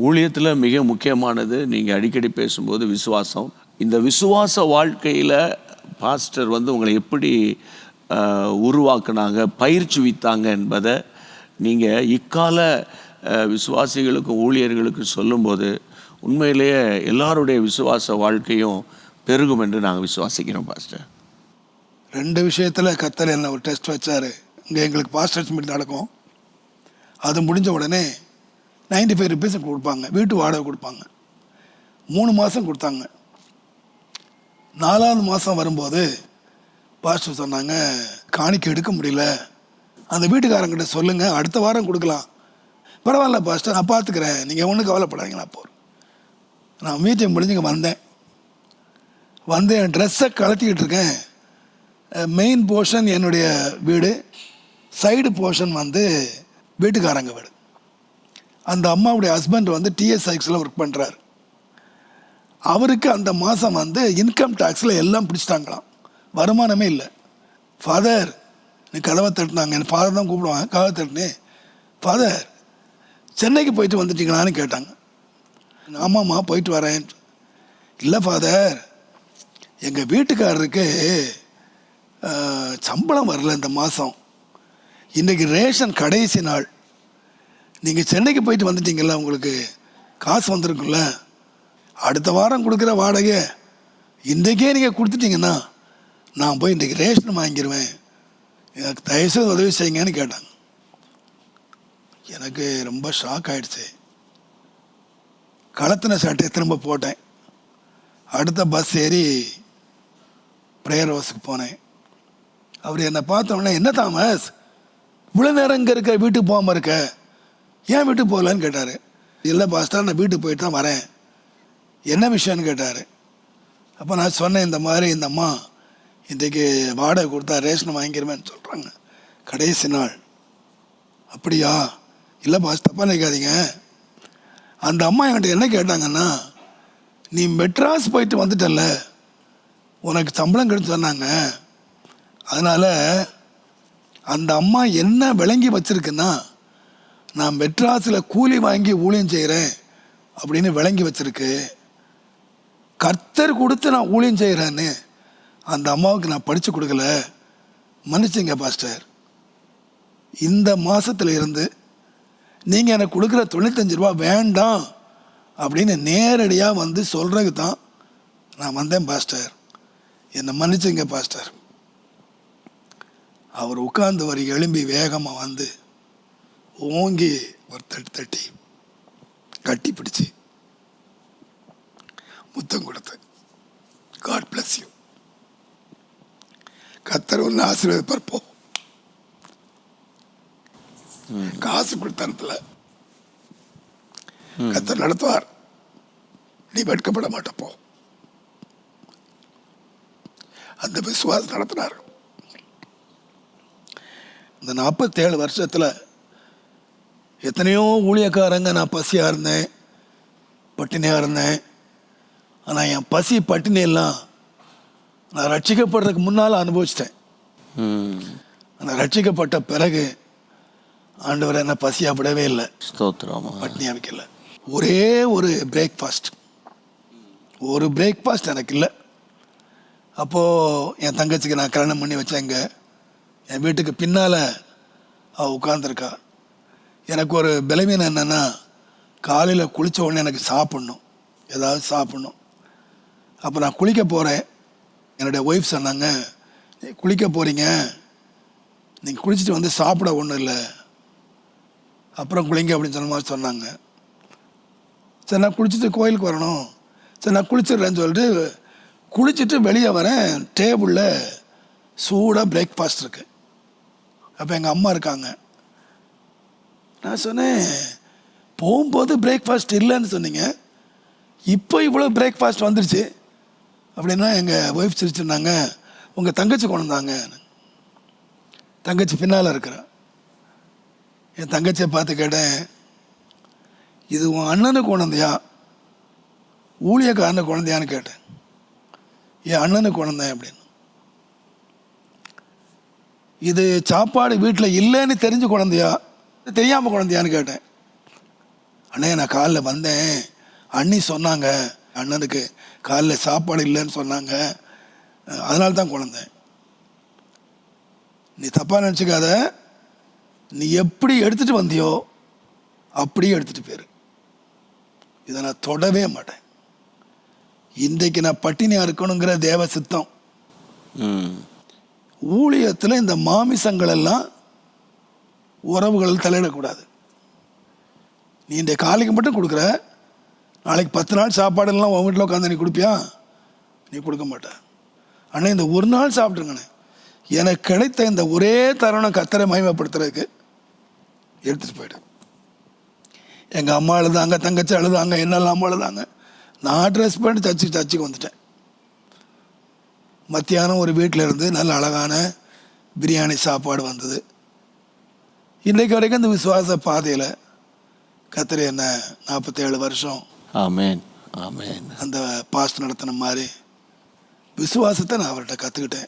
ஊழியத்தில் மிக முக்கியமானது நீங்கள் அடிக்கடி பேசும்போது விசுவாசம். இந்த விசுவாச வாழ்க்கையில் பாஸ்டர் வந்து உங்களை எப்படி உருவாக்குனாங்க உருவாக்குனாங்க பயிற்சிவித்தாங்க என்பதை நீங்கள் இக்கால விசுவாசிகளுக்கும் ஊழியர்களுக்கும் சொல்லும்போது உண்மையிலேயே எல்லாருடைய விசுவாச வாழ்க்கையும் பெருகும் என்று நாங்கள் விசுவாசிக்கிறோம் பாஸ்டர். ரெண்டு விஷயத்தில் கத்தர் என்ன ஒரு டெஸ்ட் வச்சார். இங்கே எங்களுக்கு பாஸ்டர்ஸ் மீட் நடக்கும். அது முடிஞ்ச உடனே 95 ஃபைவ் ருபீஸ் கொடுப்பாங்க. வீட்டு வாடகை கொடுப்பாங்க. மூணு மாதம் கொடுத்தாங்க. நாலாவது மாதம் வரும்போது பாஸ்டர் சொன்னாங்க காணிக்கை எடுக்க முடியல. அந்த வீட்டுக்காரங்கிட்ட சொல்லுங்கள் அடுத்த வாரம் கொடுக்கலாம். பரவாயில்ல பாஸ்டர் நான் பார்த்துக்கிறேன். நீங்கள் ஒன்றும் கவலைப்படாதீங்க நான் போகிறேன் நான் மீட்டிங் முடிஞ்சு இங்கே வந்தேன். வந்து என் ட்ரெஸ்ஸை கலத்திக்கிட்டு இருக்கேன். மெயின் போர்ஷன் என்னுடைய வீடு சைடு போர்ஷன் வந்து வீட்டுக்காரங்க வீடு. அந்த அம்மாவுடைய ஹஸ்பண்ட் வந்து டிஎஸ் சைக்ஸில் ஒர்க் பண்ணுறாரு அவருக்கு அந்த மாதம் வந்து இன்கம் டேக்ஸில் எல்லாம் பிடிச்சிட்டாங்களாம். வருமானமே இல்லை. ஃபாதர் நீ கதவை தட்டினாங்க. என் ஃபாதர் தான் கூப்பிடுவாங்க. கதவை தட்டினே ஃபாதர் சென்னைக்கு போயிட்டு வந்துட்டீங்களான்னு கேட்டாங்க. ஆமாம்மா போயிட்டு வரேன். இல்லை ஃபாதர் எங்கள் வீட்டுக்காரருக்கு சம்பளம் வரல இந்த மாதம் இன்றைக்கி ரேஷன் கடைசி நாள். நீங்கள் சென்னைக்கு போயிட்டு வந்துட்டீங்கல்ல உங்களுக்கு காசு வந்திருக்குல்ல அடுத்த வாரம் கொடுக்குற வாடகை இன்றைக்கே நீங்கள் கொடுத்துட்டீங்கன்னா நான் போய் இன்றைக்கி ரேஷன் வாங்கிடுவேன் எனக்கு தயவுசெய்து உதவி செய்யுங்கன்னு கேட்டாங்க. எனக்கு ரொம்ப ஷாக் ஆகிடுச்சு களத்தின சட்டையை திரும்ப போட்டேன். அடுத்த பஸ் ஏறி ப்ரேயர் ஹவுஸுக்கு போனேன். அவர் என்னை பார்த்தோன்னே என்ன தாமஸ்? இவ்வளோ நேரம் இங்கே இருக்க வீட்டுக்கு போகாமல் இருக்க? ஏன் வீட்டுக்கு போகலன்னு கேட்டார். இல்லை பாஸ்டர் நான் வீட்டுக்கு போயிட்டு தான் வரேன். என்ன விஷயம்னு கேட்டார். அப்போ நான் சொன்னேன் இந்த மாதிரி இந்த அம்மா இன்றைக்கு வாடகை கொடுத்தா ரேஷன் வாங்கிக்கிறமேன்னு சொல்கிறாங்க கடைசி நாள். அப்படியா? இல்லை பாஸ் தப்பாக நினைக்காதீங்க. அந்த அம்மா என்கிட்ட என்ன கேட்டாங்கன்னா நீ மெட்ராஸ் போயிட்டு வந்துட்டல்ல. உனக்கு சம்பளம் கிடைச்சு சொன்னாங்க. அதனால் அந்த அம்மா என்ன விளங்கி வச்சுருக்குன்னா நான் மெட்ராஸில் கூலி வாங்கி ஊழியம் செய்கிறேன் அப்படின்னு விளங்கி வச்சிருக்கு. கர்த்தர் கொடுத்து நான் ஊழியம் செய்கிறேன்னு அந்த அம்மாவுக்கு நான் படித்து கொடுக்கல. மன்னிச்சுங்க பாஸ்டர். இந்த மாதத்தில் இருந்து நீங்கள் எனக்கு கொடுக்குற தொண்ணூத்தஞ்சு ரூபா வேண்டாம் அப்படின்னு நேரடியாக வந்து சொல்கிறதுக்கு தான் நான் வந்தேன் பாஸ்டர். என்னை மன்னிச்சுங்க பாஸ்டர். அவர் உட்கார்ந்தவர் எழும்பி வேகமாக வந்து ஓங்கி ஒரு தட்டி தட்டி கட்டி பிடிச்சி முத்தம் கொடுத்து காட் பிளஸ் யூ கத்தர் ஒன்று ஆசீர்வதிப்பார் போ காசு கொடுத்தனத்தில் கத்தர் நடத்துவார். நீ வெட்கப்பட மாட்ட போ. அந்த விசுவாசம் நடத்தினார். இந்த நாற்பத்தேழு வருஷத்தில் எத்தனையோ ஊழியக்காரங்க நான் பசியாக இருந்தேன் பட்டினியாக இருந்தேன். ஆனால் என் பசி பட்டினி எல்லாம் நான் ரட்சிக்கப்படுறதுக்கு முன்னால் அனுபவிச்சிட்டேன். நான் ரட்சிக்கப்பட்ட பிறகு ஆண்டவர் என்ன பசியாக விடவே இல்லை. பட்னியாக வைக்கல. ஒரே ஒரு பிரேக்ஃபாஸ்ட் ஒரு பிரேக்ஃபாஸ்ட் எனக்கு இல்லை. அப்போது என் தங்கச்சிக்கு நான் கல்யாணம் பண்ணி வச்சேங்க. என் வீட்டுக்கு பின்னால் அவள் உட்காந்துருக்கா எனக்கு ஒரு பலவீனம் என்னென்னா காலையில் குளித்த உடனே எனக்கு சாப்பிட்ணும். ஏதாவது சாப்பிட்ணும். அப்போ நான் குளிக்க போகிறேன் என்னுடைய ஒய்ஃப் சொன்னாங்க குளிக்க போகிறீங்க நீங்கள் குளிச்சுட்டு வந்து சாப்பிட ஒன்றும் இல்லை. அப்புறம் குளிங்க அப்படின்னு சொன்ன மாதிரி சொன்னாங்க. சரி நான் குளிச்சுட்டு கோயிலுக்கு வரணும். சரி நான் குளிச்சிடுறேன்னு சொல்லிட்டு குளிச்சுட்டு வெளியே வரேன். டேபிளில் சூடாக பிரேக்ஃபாஸ்ட் இருக்குது அப்போ எங்கள் அம்மா இருக்காங்க. நான் சொன்னேன் போகும்போது பிரேக்ஃபாஸ்ட் இல்லைன்னு சொன்னீங்க. இப்போ இவ்வளோ பிரேக்ஃபாஸ்ட் வந்துருச்சு. அப்படின்னா எங்கள் ஒய்ஃப் சிரிச்சிருந்தாங்க உங்கள் தங்கச்சி கொண்டாங்க தங்கச்சி பின்னால் இருக்கிறான் என் தங்கச்சியை பார்த்து கேட்டேன் இது உன் அண்ணனுக்கு குழந்தையா ஊழியக்காரனு குழந்தையான்னு கேட்டேன். என் அண்ணனுக்கு குழந்தைன் அப்படின்னு. இது சாப்பாடு வீட்டில் இல்லைன்னு தெரிஞ்சு குழந்தையா தெரியாமல் குழந்தையான்னு கேட்டேன். அண்ணே நான் காலைல வந்தேன். அண்ணி சொன்னாங்க அண்ணனுக்கு காலைல சாப்பாடு இல்லைன்னு சொன்னாங்க. அதனால தான் குழந்தேன் நீ தப்பாக நினச்சிக்காத. நீ எப்படி எடுத்துகிட்டு வந்தியோ அப்படியே எடுத்துகிட்டு போயிரு. இதை நான் தொடவே மாட்டேன். இன்றைக்கு நான் பட்டினியாக இருக்கணுங்கிற தேவ சித்தம். ஊழியத்தில் இந்த மாமிசங்கள் எல்லாம் உறவுகளில் தலையிடக்கூடாது. நீ இந்த காலைக்கு மட்டும் கொடுக்குற நாளைக்கு பத்து நாள் சாப்பாடுலாம் உன் வீட்டில் உட்காந்து நீ கொடுப்பியா? நீ கொடுக்க மாட்ட. ஆனால் இந்த ஒரு நாள் சாப்பிட்ருங்கண்ணே எனக்கு கிடைத்த இந்த ஒரே தருணம் கத்தரை மகிமைப்படுத்துறதுக்கு எடுத்துகிட்டு போயிடு. எங்கள் அம்மா அழுதாங்க தங்கச்சி அழுதாங்க என்னெல்லாம் அம்மா அழுதாங்க நான் ட்ரெஸ் பண்ணி தச்சு தச்சுக்கு வந்துட்டேன். மத்தியானம் ஒரு வீட்டில் இருந்து நல்ல அழகான பிரியாணி சாப்பாடு வந்தது. இன்றைக்கு வரைக்கும் இந்த விசுவாச பாதையில் கத்திரி என்ன நாற்பத்தேழு வருஷம் ஆமென் ஆமென் அந்த பாஸ்ட் நடத்தின மாதிரி விசுவாசத்தை நான் அவர்கிட்ட கற்றுக்கிட்டேன்